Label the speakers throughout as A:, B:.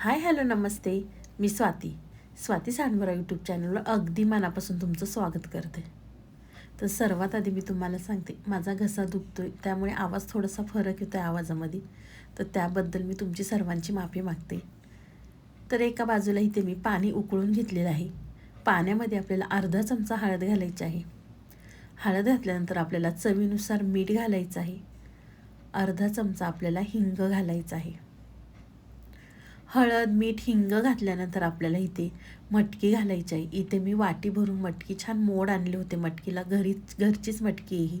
A: हाय hello नमस्ते. मी Swati. Swati सांडवरा YouTube चॅनलवर अगदी मनापासून तुमचं स्वागत करते. तर सर्वात आधी मी तुम्हाला सांगते माझा घसा दुखतोय त्यामुळे आवाज थोडासा फरक येतो आहे आवाजामध्ये. तर त्याबद्दल मी तुमची सर्वांची माफी मागते. तर एका बाजूला इथे मी पाणी उकळून घेतलेलं आहे. पाण्यामध्ये आपल्याला अर्धा चमचा हळद घालायची आहे. हळद घातल्यानंतर आपल्याला चवीनुसार मीठ घालायचं आहे. अर्धा चमचा आपल्याला हिंग घालायचा आहे. हळद मीठ हिंग घातल्यानंतर आपल्याला इथे मटकी घालायची आहे. इथे मी वाटी भरून मटकी छान मोड आणले होते मटकीला. घरीच घरचीच मटकी आहे ही.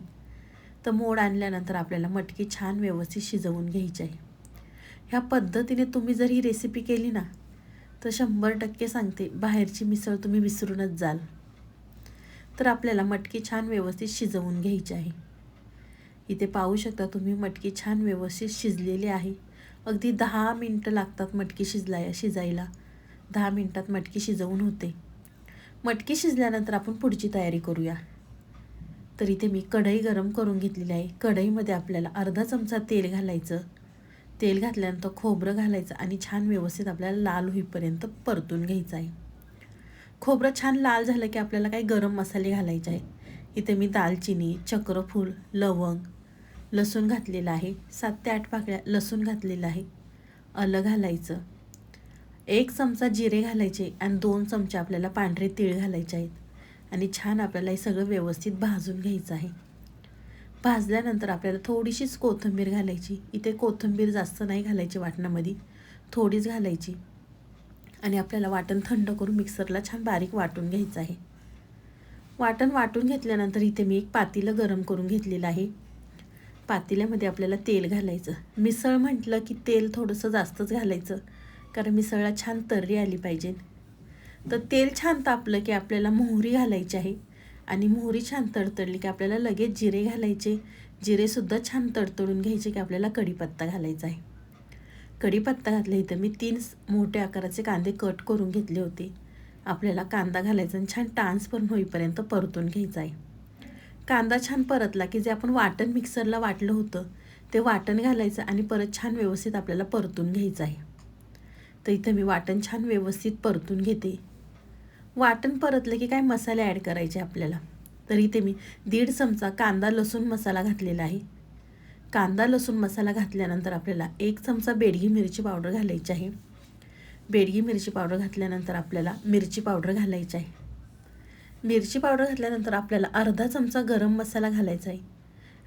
A: तर मोड आणल्यानंतर आपल्याला मटकी छान व्यवस्थित शिजवून घ्यायची आहे. ह्या पद्धतीने तुम्ही जर ही रेसिपी केली ना तर शंभर टक्के सांगते बाहेरची मिसळ तुम्ही विसरूनच जाल. तर आपल्याला मटकी छान व्यवस्थित शिजवून घ्यायची आहे. इथे पाहू शकता तुम्ही मटकी छान व्यवस्थित शिजलेली आहे. अगदी दहा मिनटं लागतात मटकी शिजलाय शिजायला. दहा मिनटात मटकी शिजवून होते. मटकी शिजल्यानंतर आपण पुढची तयारी करूया. तर इथे मी कढई गरम करून घेतलेली आहे. कढईमध्ये आपल्याला अर्धा चमचा तेल घालायचं. तेल घातल्यानंतर खोबरं घालायचं आणि छान व्यवस्थित आपल्याला लाल होईपर्यंत परतून घ्यायचं आहे. खोबरं छान लाल झालं की आपल्याला काही गरम मसाले घालायचे आहे इथे मी दालचिनी चक्रफूल लवंग लसूण घातलेलं आहे. सात ते आठ पाकळ्या लसूण घातलेलं आहे. आलं घालायचं. एक चमचा जिरे घालायचे आणि दोन चमचे आपल्याला पांढरे तीळ घालायचे आहेत. आणि छान आपल्याला हे सगळं व्यवस्थित भाजून घ्यायचं आहे. भाजल्यानंतर आपल्याला थोडीशीच कोथिंबीर घालायची. इथे कोथिंबीर जास्त नाही घालायची वाटणामध्ये. थोडीच घालायची. आणि आपल्याला वाटण थंड करून मिक्सरला छान बारीक वाटून घ्यायचं आहे. वाटण वाटून घेतल्यानंतर इथे मी एक पातीलं गरम करून घेतलेलं आहे. पातेल्यामध्ये आपल्याला तेल घालायचं. मिसळ म्हटलं की तेल थोडंसं जास्तच घालायचं. कारण मिसळला छान तर्री आली पाहिजे. तर तेल छान तापलं की आपल्याला मोहरी घालायची आहे. आणि मोहरी छान तडतडली की आपल्याला लगेच जिरे घालायचे. जिरेसुद्धा छान तडतडून घ्यायचे की आपल्याला कढीपत्ता घालायचा आहे. कढीपत्ता घातला इथं मी तीन मोठ्या आकाराचे कांदे कट करून घेतले होते. आपल्याला कांदा घालायचा आणि छान ट्रान्सफर होईपर्यंत परतून घ्यायचा आहे. कांदा छान परतला की जे आपण वाटण मिक्सरला वाटलं होतं ते वाटण घालायचं आणि परत छान व्यवस्थित आपल्याला परतून घ्यायचं आहे. तर इथं मी वाटण छान व्यवस्थित परतून घेते. वाटण परतलं की काय मसाले ॲड करायचे आपल्याला. तर इथे मी दीड चमचा कांदा लसूण मसाला घातलेला आहे. कांदा लसूण मसाला घातल्यानंतर आपल्याला एक चमचा बेडगी मिरची पावडर घालायची आहे. बेडगी मिरची पावडर घातल्यानंतर आपल्याला मिरची पावडर घालायची आहे. मिरची पावडर घातल्यानंतर आपल्याला अर्धा चमचा गरम मसाला घालायचा आहे.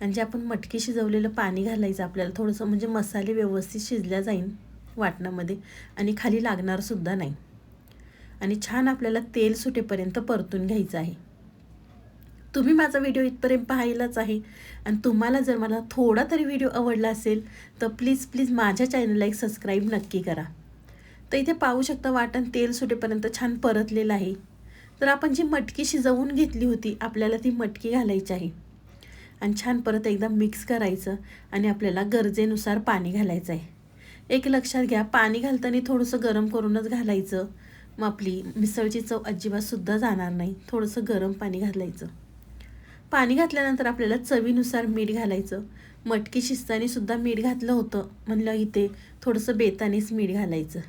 A: आणि जे आपण मटकी शिजवलेलं पाणी घालायचं आपल्याला थोडंसं म्हणजे मसाले व्यवस्थित शिजल्या जाईल वाटणामध्ये आणि खाली लागणारसुद्धा नाही. आणि छान आपल्याला तेल सुटेपर्यंत परतून घ्यायचं आहे. तुम्ही माझा व्हिडिओ इथपर्यंत पाहिलाच आहे. आणि तुम्हाला जर मला थोडा तरी व्हिडिओ आवडला असेल तर प्लीज प्लीज माझ्या चॅनलला एक सबस्क्राईब नक्की करा. तर इथे पाहू शकता वाटण तेल सुटेपर्यंत छान परतलेलं आहे. तर आपण जी मटकी शिजवून घेतली होती आपल्याला ती मटकी घालायची आहे. आणि छान परत एकदा मिक्स करायचं आणि आपल्याला गरजेनुसार पाणी घालायचं आहे. एक लक्षात घ्या पाणी घालताना थोडंसं गरम करूनच घालायचं. मग आपली मिसळची चव अजिबातसुद्धा जाणार नाही. थोडंसं गरम पाणी घालायचं. पाणी घातल्यानंतर आपल्याला चवीनुसार मीठ घालायचं. मटकी शिजतानीसुद्धा मीठ घातलं होतं. म्हणलं इथे थोडंसं बेतानेच मीठ घालायचं.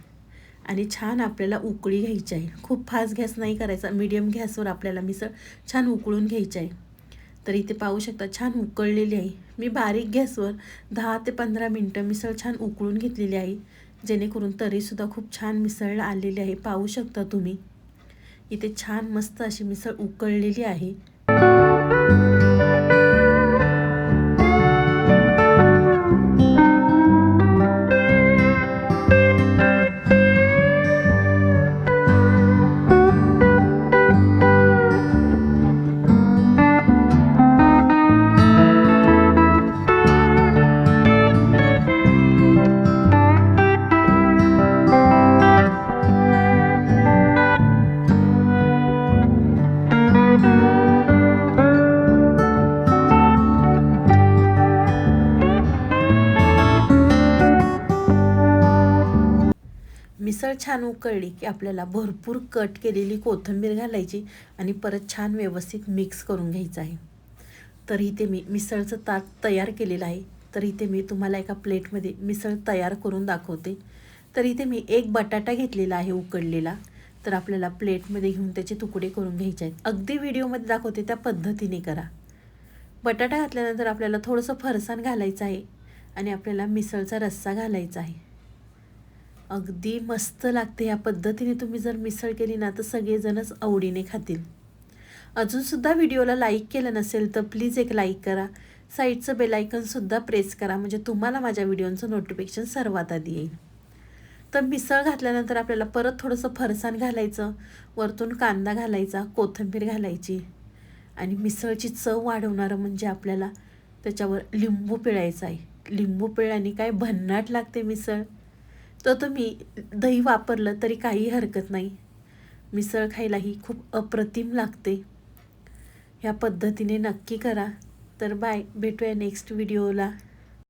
A: आणि छान आपल्याला उकळी घ्यायची आहे. खूप फास्ट गॅस नाही करायचा मीडियम गॅसवर आपल्याला मिसळ छान उकळून घ्यायची आहे. तर इथे पाहू शकता छान उकळलेली आहे. मी बारीक गॅसवर दहा ते पंधरा मिनटं मिसळ छान उकळून घेतलेली आहे. जेणेकरून तरीसुद्धा खूप छान मिसळ आलेली आहे. पाहू शकता तुम्ही. इथे छान मस्त अशी मिसळ उकळलेली आहे. मिसळ छान उकळली की आपल्याला भरपूर कट केलेली कोथिंबीर घालायची आणि परत छान व्यवस्थित मिक्स करून घ्यायचं आहे. तर इथे मी मिसळचं ताट तयार केलेलं आहे. तर इथे मी तुम्हाला एका प्लेटमध्ये मिसळ तयार करून दाखवते. तर इथे मी एक बटाटा घेतलेला आहे उकडलेला. तर आपल्याला प्लेटमध्ये घेऊन त्याचे तुकडे करून घ्यायचे आहेत. अगदी व्हिडिओमध्ये दाखवते त्या पद्धतीने करा. बटाटा घातल्यानंतर आपल्याला थोडंसं फरसाण घालायचं आहे आणि आपल्याला मिसळचा रस्सा घालायचा आहे. अगदी मस्त लागते या पद्धतीने तुम्ही जर मिसळ केली ना तर सगळेजणच आवडीने खातील. अजूनसुद्धा व्हिडिओला लाईक केलं नसेल तर प्लीज एक लाईक करा. साईडचं बेलायकनसुद्धा प्रेस करा म्हणजे तुम्हाला माझ्या व्हिडिओचं नोटिफिकेशन सर्वात आधी येईल. तर मिसळ घातल्यानंतर आपल्याला परत थोडंसं फरसाण घालायचं वरतून कांदा घालायचा कोथिंबीर घालायची. आणि मिसळची चव वाढवणारं म्हणजे आपल्याला त्याच्यावर लिंबू पिळायचं आहे. लिंबू पिळल्याने काय भन्नाट लागते मिसळ. तर तुम्ही दही वापरलं तरी काही हरकत नाही. मिसळ खायलाही खूप अप्रतिम लागते. ह्या पद्धतीने नक्की करा. तर बाय. भेटूया नेक्स्ट व्हिडिओला